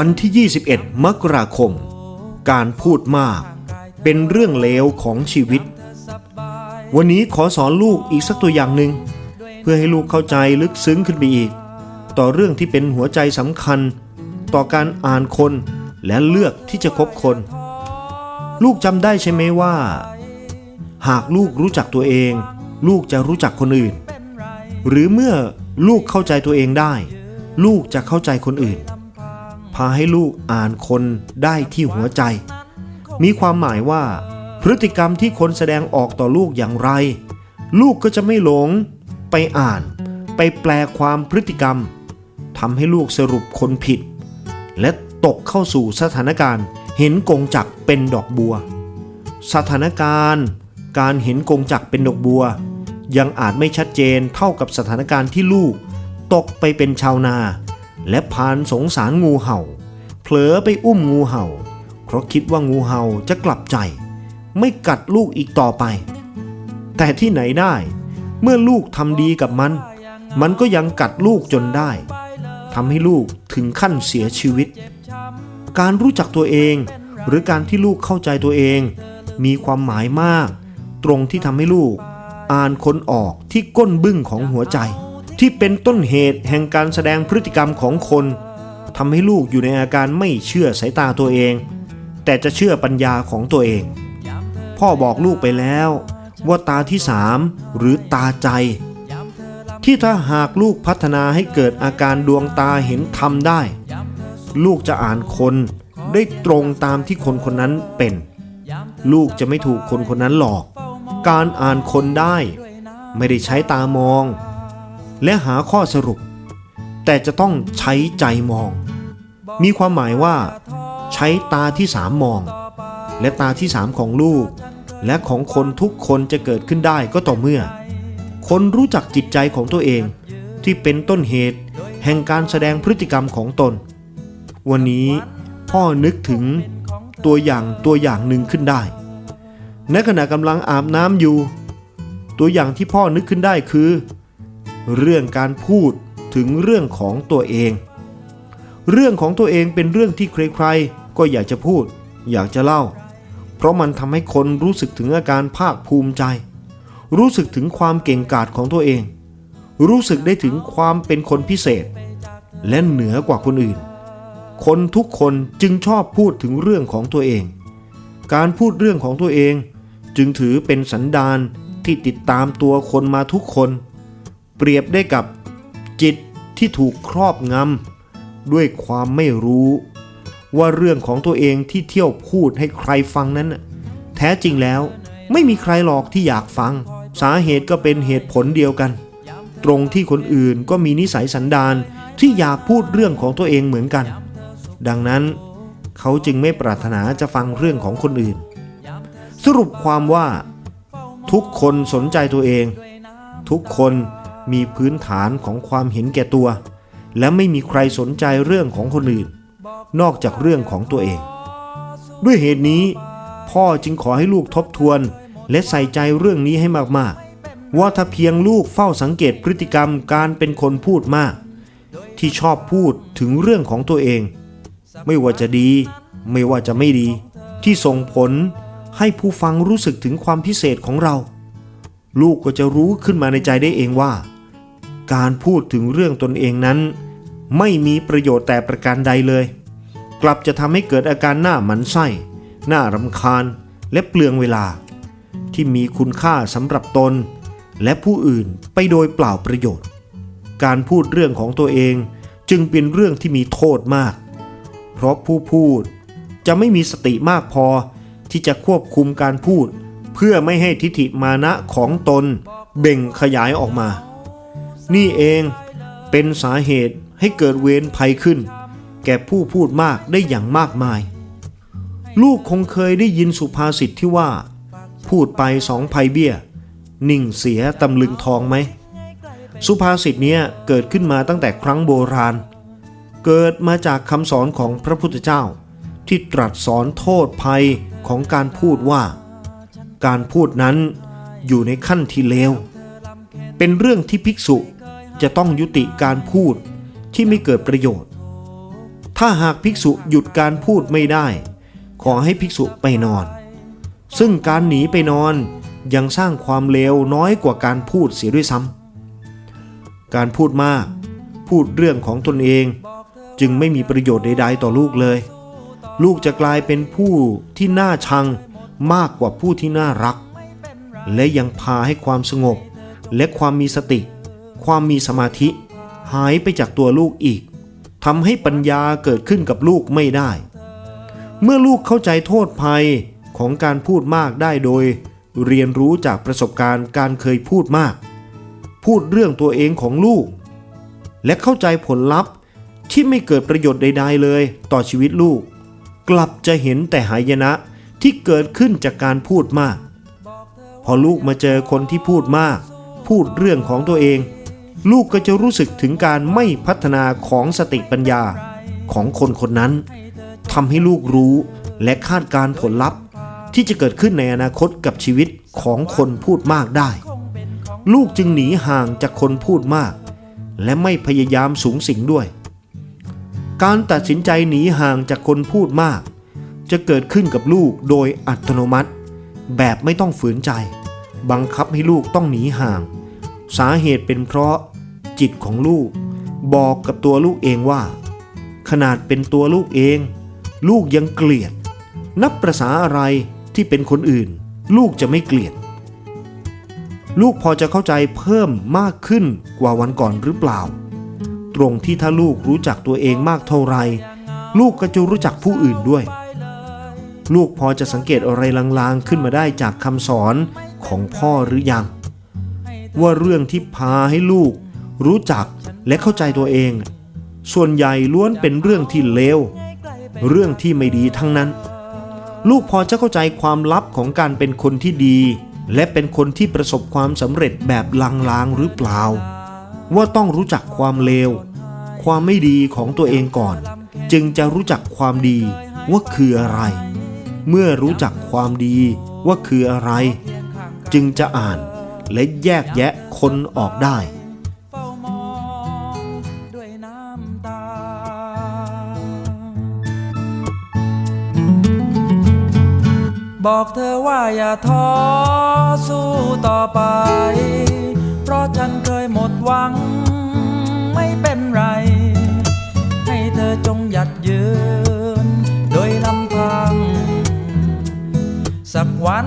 วันที่ 21 มกราคม การพูดมาก เป็นเรื่องเลวของชีวิต วันนี้ขอสอนลูกอีกสักตัวอย่างหนึ่ง เพื่อให้ลูกเข้าใจลึกซึ้งขึ้นไปอีก ต่อเรื่องที่เป็นหัวใจสำคัญ ต่อการอ่านคนและเลือกที่จะคบคน ลูกจำได้ใช่ไหมว่า หากลูกรู้จักตัวเอง ลูกจะรู้จักคนอื่น หรือเมื่อลูกเข้าใจตัวเองได้ ลูกจะเข้าใจคนอื่น พาให้ลูกอ่านคนได้ที่หัวใจ มีความหมายว่า พฤติกรรมที่คนแสดงออกต่อลูกอย่างไร ลูกก็จะไม่หลง ไปอ่าน ไปแปลความพฤติกรรมทำให้ลูกสรุปคนผิด และตกเข้าสู่สถานการณ์ เห็นกงจักเป็นดอกบัว สถานการณ์ การเห็นกงจักเป็นดอกบัว ยังอาจไม่ชัดเจนเท่ากับสถานการณ์ที่ลูก ตกไปเป็นชาวนา และพานสงสารงูเห่า เผลอไปอุ้มงูเห่า เพราะคิดว่างูเห่าจะกลับใจ ไม่กัดลูกอีกต่อไป แต่ที่ไหนได้ เมื่อลูกทำดีกับมัน มันก็ยังกัดลูกจนได้ทำให้ลูกถึงขั้นเสียชีวิต การรู้จักตัวเอง หรือการที่ลูกเข้าใจตัวเอง มีความหมายมาก ตรงที่ทำให้ลูก อ่านคนออกที่ก้นบึ้งของหัวใจ ที่เป็นต้นเหตุแห่งการแสดงพฤติกรรมของคนทำให้ลูกอยู่ในอาการไม่เชื่อสายตาตัวเอง แต่จะเชื่อปัญญาของตัวเอง พ่อบอกลูกไปแล้ว ว่าตาที่สามหรือตาใจ ที่ถ้าหากลูกพัฒนาให้เกิดอาการดวงตาเห็นธรรมได้ ลูกจะอ่านคนได้ตรงตามที่คนคนนั้นเป็น ลูกจะไม่ถูกคนคนนั้นหลอก การอ่านคนได้ ไม่ได้ใช้ตามอง และหาข้อสรุป แต่จะต้องใช้ใจมอง มีความหมายว่า ใช้ตาที่สามมอง และตาที่สามของลูก และของคนทุกคนจะเกิดขึ้นได้ก็ต่อเมื่อ คนรู้จักจิตใจของตัวเอง ที่เป็นต้นเหตุ แห่งการแสดงพฤติกรรมของตน วันนี้พ่อนึกถึงตัวอย่างตัวอย่างหนึ่งขึ้นได้ในขณะกำลังอาบน้ำอยู่ ตัวอย่างที่พ่อนึกขึ้นได้คือ เรื่องการพูดถึงเรื่องของตัวเอง เรื่องของตัวเองเป็นเรื่องที่ใครๆ ก็อยากจะพูด อยากจะเล่า เพราะมันทำให้คนรู้สึกถึงอาการภาคภูมิใจ รู้สึกถึงความเก่งกาจของตัวเอง รู้สึกได้ถึงความเป็นคนพิเศษ และเหนือกว่าคนอื่น คนทุกคนจึงชอบพูดถึงเรื่องของตัวเอง การพูดเรื่องของตัวเอง จึงถือเป็นสันดานที่ติดตามตัวคนมาทุกคน เปรียบได้กับจิตที่ถูกครอบงำด้วยความไม่รู้ ว่าเรื่องของตัวเองที่เที่ยวพูดให้ใครฟังนั้น แท้จริงแล้วไม่มีใครหรอกที่อยากฟัง สาเหตุก็เป็นเหตุผลเดียวกัน ตรงที่คนอื่นก็มีนิสัยสันดานที่อยากพูดเรื่องของตัวเองเหมือนกัน ดังนั้นเขาจึงไม่ปรารถนาจะฟังเรื่องของคนอื่น สรุปความว่า ทุกคนสนใจตัวเอง ทุกคน มีพื้นฐานของความเห็นแก่ตัว และไม่มีใครสนใจเรื่องของคนอื่น นอกจากเรื่องของตัวเอง ด้วยเหตุนี้ พ่อจึงขอให้ลูกทบทวน และใส่ใจเรื่องนี้ให้มากๆ ว่าถ้าเพียงลูกเฝ้าสังเกตพฤติกรรมการเป็นคนพูดมาก ที่ชอบพูดถึงเรื่องของตัวเอง ไม่ว่าจะดี ไม่ว่าจะไม่ดี ที่ส่งผลให้ผู้ฟังรู้สึกถึงความพิเศษของเรา ลูกก็จะรู้ขึ้นมาในใจได้เองว่า การพูดถึงเรื่องตนเองนั้น ไม่มีประโยชน์แต่ประการใดเลย กลับจะทำให้เกิดอาการหน้าหมันไส้ หน้ารำคาญและเปลืองเวลา ที่มีคุณค่าสำหรับตน และผู้อื่นไปโดยเปล่าประโยชน์ การพูดเรื่องของตัวเองจึงเป็นเรื่องที่มีโทษมาก เพราะผู้พูดจะไม่มีสติมากพอที่จะควบคุมการพูด เพื่อไม่ให้ทิฏฐิมานะของตนเบ่งขยายออกมา นี่เองเป็นสาเหตุให้เกิดเวรภัยขึ้น แก่ผู้พูดมากได้อย่างมากมาย ลูกคงเคยได้ยินสุภาษิตที่ว่า พูดไปสองภัยเบี้ย นิ่งเสียตำลึงทองไหม สุภาษิตเนี้ยเกิดขึ้นมาตั้งแต่ครั้งโบราณ เกิดมาจากคำสอนของพระพุทธเจ้า ที่ตรัสสอนโทษภัยของการพูดว่า การพูดนั้นอยู่ในขั้นที่เลวเป็นเรื่องที่ภิกษุ จะต้องยุติการพูดที่ไม่เกิดประโยชน์ ถ้าหากภิกษุหยุดการพูดไม่ได้ ขอให้ภิกษุไปนอน ซึ่งการหนีไปนอนยังสร้างความเลวน้อยกว่าการพูดเสียด้วยซ้ำการพูดมาก พูดเรื่องของตนเอง จึงไม่มีประโยชน์ใดๆต่อลูกเลย ลูกจะกลายเป็นผู้ที่น่าชังมากกว่าผู้ที่น่ารัก และยังพาให้ความสงบและความมีสติ ความมีสมาธิ หายไปจากตัวลูกอีกทำให้ปัญญาเกิดขึ้นกับลูกไม่ได้ เมื่อลูกเข้าใจโทษภัยของการพูดมากได้โดย เรียนรู้จากประสบการณ์การเคยพูดมาก พูดเรื่องตัวเองของลูก และเข้าใจผลลัพธ์ที่ไม่เกิดประโยชน์ใด ๆ เลยต่อชีวิตลูก กลับจะเห็นแต่หายนะที่เกิดขึ้นจากการพูดมาก พอลูกมาเจอคนที่พูดมาก พูดเรื่องของตัวเอง ลูกก็จะรู้สึกถึงการไม่พัฒนาของสติปัญญาของคนคนนั้นทำให้ลูกรู้และคาดการผลลัพธ์ที่จะเกิดขึ้นในอนาคตกับชีวิตของคนพูดมากได้ ลูกจึงหนีห่างจากคนพูดมาก และไม่พยายามสูงสิงด้วย การตัดสินใจหนีห่างจากคนพูดมาก จะเกิดขึ้นกับลูกโดยอัตโนมัติ แบบไม่ต้องฝืนใจ บังคับให้ลูกต้องหนีห่าง สาเหตุเป็นเพราะ จิตของลูก บอกกับตัวลูกเองว่า ขนาดเป็นตัวลูกเอง ลูกยังเกลียด นับประษาอะไรที่เป็นคนอื่น ลูกจะไม่เกลียด ลูกพอจะเข้าใจเพิ่มมากขึ้นกว่าวันก่อนหรือเปล่า ตรงที่ถ้าลูกรู้จักตัวเองมากเท่าไร ลูกก็จะรู้จักผู้อื่นด้วย ลูกพอจะสังเกตอะไรลางๆขึ้นมาได้จากคำสอนของพ่อหรือยังว่าเรื่องที่พาให้ลูก รู้จักและเข้าใจตัวเอง ส่วนใหญ่ล้วนเป็นเรื่องที่เลว เรื่องที่ไม่ดีทั้งนั้น ลูกพอจะเข้าใจความลับของการเป็นคนที่ดี และเป็นคนที่ประสบความสำเร็จแบบลางๆหรือเปล่า ว่าต้องรู้จักความเลว ความไม่ดีของตัวเองก่อน จึงจะรู้จักความดีว่าคืออะไร เมื่อรู้จักความดีว่าคืออะไร จึงจะอ่านและแยกแยะคนออกได้ บอกเธอว่าอย่าท้อสู้ต่อไป เพราะฉันเคยหมดหวัง ไม่เป็นไร ให้เธอจงหยัดยืน โดยลำพัง สักวัน